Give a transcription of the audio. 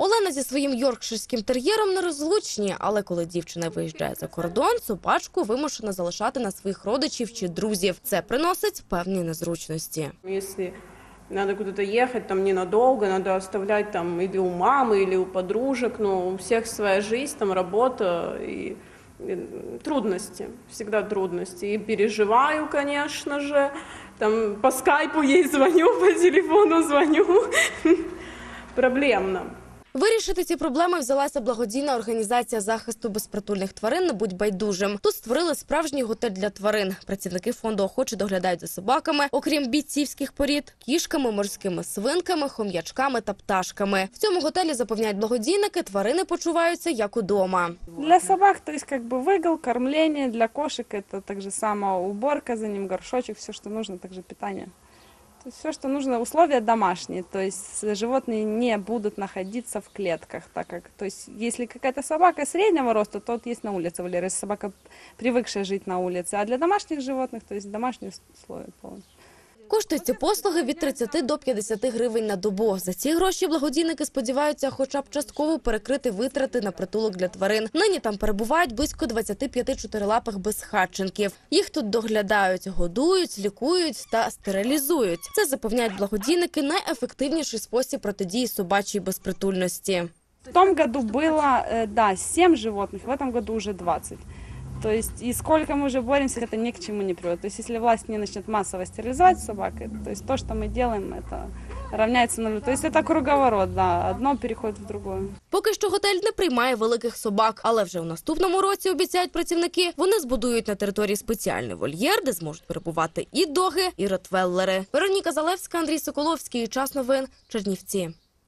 Олена зі своїм йоркширським тер'єром нерозлучні, але коли дівчина виїжджає за кордон, собачку вимушена залишати на своїх родичів чи друзів. Це приносить певні незручності. Если надо куда-то ехать, там ненадолго, надо оставлять там или у мамы, или у подружек, но у всех своя жизнь, там работа и, и трудности, всегда трудности. И переживаю, конечно же, там по скайпу ей звоню, по телефону звоню. Проблемно. Вирішити ці проблеми взялася благодійна організація захисту безпритульних тварин «Не будь байдужим. Тут створили справжній готель для тварин. Працівники фонду охоче доглядають за собаками, окрім бійцівських порід, кішками, морськими свинками, хом'ячками та пташками. В цьому готелі запевняють благодійники, тварини почуваються як удома. Для собак, то есть как бы выгул, кормление, для кошек это также сама уборка за ним, горшочек, все, что нужно, также питание. То есть все, что нужно, условия домашние, то есть животные не будут находиться в клетках, так как, то есть если какая-то собака среднего роста, то вот есть на улице валера, если собака привыкшая жить на улице, а для домашних животных, то есть домашние условия полностью. Коштують ці послуги від 30 до 50 гривень на добу. За ці гроші благодійники сподіваються хоча б частково перекрити витрати на притулок для тварин. Нині там перебувають близько 25 чотирилапих безхатченків. Їх тут доглядають, годують, лікують та стерилізують. Це запевняють благодійники найефективніший спосіб протидії собачій безпритульності. В том году было, э, да, 7 животных, в этом году уже 20. То есть, и сколько мы уже боремся, это ни к чему не приводит. То есть, если власть не начнет массово стерилизовать собак, э, то есть, то, что мы делаем, это равняется нулю. То есть, это круговорот, да, одно переходит в другое. Поки що готель не приймає великих собак, але вже у наступному році обіцяють працівники. Вони збудують на території спеціальний вольєр, де зможуть перебувати і доги, і ротвеллери. Вероніка Залевська, Андрій Соколовський. Час новин. Чернівці.